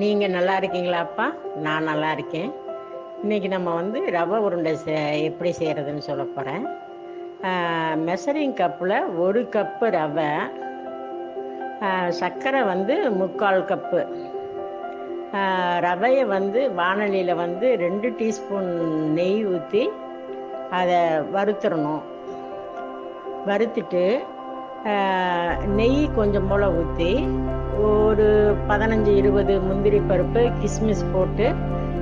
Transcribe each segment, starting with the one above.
நீங்கள் நல்லா இருக்கீங்களாப்பா நான் நல்லா இருக்கேன். இன்னைக்கு நம்ம வந்து ரவை உருண்டை செ எப்படி செய்கிறதுன்னு சொல்ல போகிறேன் மெசரிங் கப்பில் ஒரு கப்பு ரவை சர்க்கரை வந்து முக்கால் கப்பு. ரவையை வந்து வானலியில் வந்து ரெண்டு டீஸ்பூன் நெய் ஊற்றி அதை வறுத்துடணும் வறுத்துட்டு நெய் கொஞ்சம் போல் ஊற்றி ஒரு பதினஞ்சு இருபது முந்திரி பருப்பு கிஸ்மிஸ் போட்டு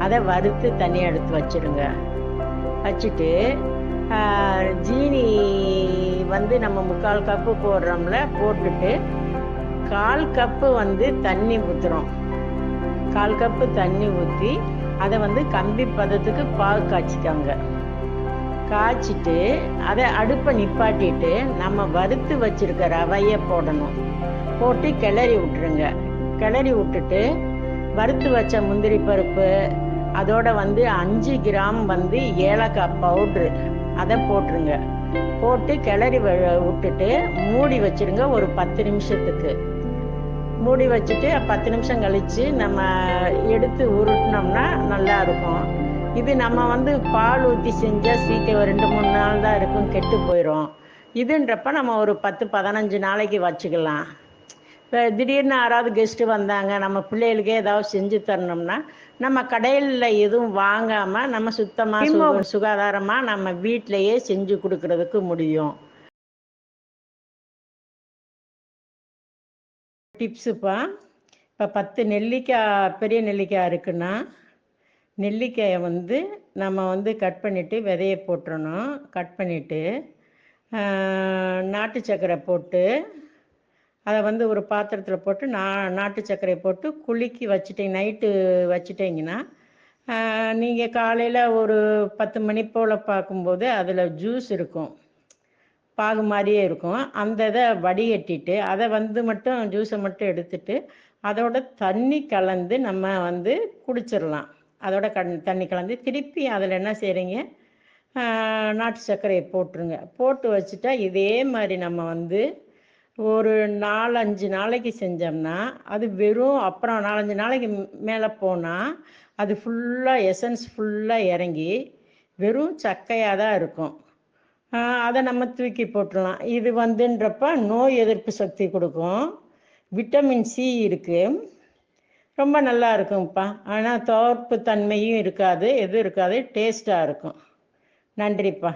அதை வறுத்து தனியாக எடுத்து வச்சிடுங்க. வச்சுட்டு ஜீனி வந்து நம்ம முக்கால் கப்பு போடுறோம்ல போட்டுட்டு கால் கப்பு வந்து தண்ணி ஊற்றுறோம் கால் கப்பு தண்ணி ஊற்றி அதை வந்து கம்பி பதத்துக்கு பாகு காய்ச்சிக்கோங்க. காய்ச்சிட்டு அதை அடுப்பை நிப்பாட்டிட்டு நம்ம வறுத்து வச்சிருக்க ரவையை போடணும். போட்டு கிளறி விட்டுருங்க. கிளறி விட்டுட்டு வறுத்து வச்ச முந்திரி பருப்பு அதோட வந்து அஞ்சு கிராம் வந்து ஏலக்காய் பவுட்ரு அதை போட்டுருங்க. போட்டு கிளறி வ- விட்டுட்டு மூடி வச்சிருங்க ஒரு பத்து நிமிஷத்துக்கு. மூடி வச்சுட்டு பத்து நிமிஷம் கழித்து நம்ம எடுத்து உருட்டினோம்னா நல்லா இருக்கும். இது நம்ம வந்து பால் ஊற்றி செஞ்சால் சீக்கிரம் ரெண்டு மூணு நாள் தான் இருக்கும் கெட்டு போயிடும் இதுன்றப்ப நம்ம ஒரு பத்து பதினஞ்சு நாளைக்கு வச்சுக்கலாம். இப்போ திடீர்னு யாராவது கெஸ்ட்டு வந்தாங்க நம்ம பிள்ளைகளுக்கே ஏதாவது செஞ்சு தரணும்னா நம்ம கடையில் எதுவும் வாங்காமல் நம்ம சுத்தமாக சுகாதாரமாக நம்ம வீட்டிலையே செஞ்சு கொடுக்கறதுக்கு முடியும். டிப்ஸுப்பா இப்போ பத்து நெல்லிக்காய் பெரிய நெல்லிக்காய் இருக்குன்னா நெல்லிக்காயை வந்து நம்ம வந்து கட் பண்ணிவிட்டு விதைய போட்டுறணும். கட் பண்ணிவிட்டு நாட்டு சர்க்கரை போட்டு அதை வந்து ஒரு பாத்திரத்தில் போட்டு நா நாட்டு சர்க்கரையை போட்டு குலுக்கி வச்சுட்டீங்க நைட்டு வச்சுட்டீங்கன்னா நீங்கள் காலையில் ஒரு பத்து மணி போல் பார்க்கும்போது அதில் ஜூஸ் இருக்கும். பாகு மாதிரியே இருக்கும். அந்த இதை வடிகட்டிட்டு அதை வந்து மட்டும் ஜூஸை மட்டும் எடுத்துட்டு அதோட தண்ணி கலந்து நம்ம வந்து குடிச்சிடலாம் அதோட கண் தண்ணி கலந்து திருப்பி அதில் என்ன செய்கிறீங்க நாட்டு சர்க்கரையை போட்டுருங்க. போட்டு வச்சுட்டா இதே மாதிரி நம்ம வந்து ஒரு நாலஞ்சு நாளைக்கு செஞ்சோம்னா அது வெறும் அப்புறம் நாலஞ்சு நாளைக்கு மேலே போனால் அது ஃபுல்லாக எசன்ஸ் ஃபுல்லாக இறங்கி வெறும் சக்கையாக தான் இருக்கும். அதை நம்ம தூக்கி போட்டுடலாம். இது வந்துன்றப்ப நோய் எதிர்ப்பு சக்தி கொடுக்கும். விட்டமின் சி இருக்குது ரொம்ப நல்லா இருக்கும்ப்பா. ஆனால் தோற்பு தன்மையும் இருக்காது எதுவும் இருக்காது டேஸ்ட்டாக இருக்கும். நன்றிப்பா.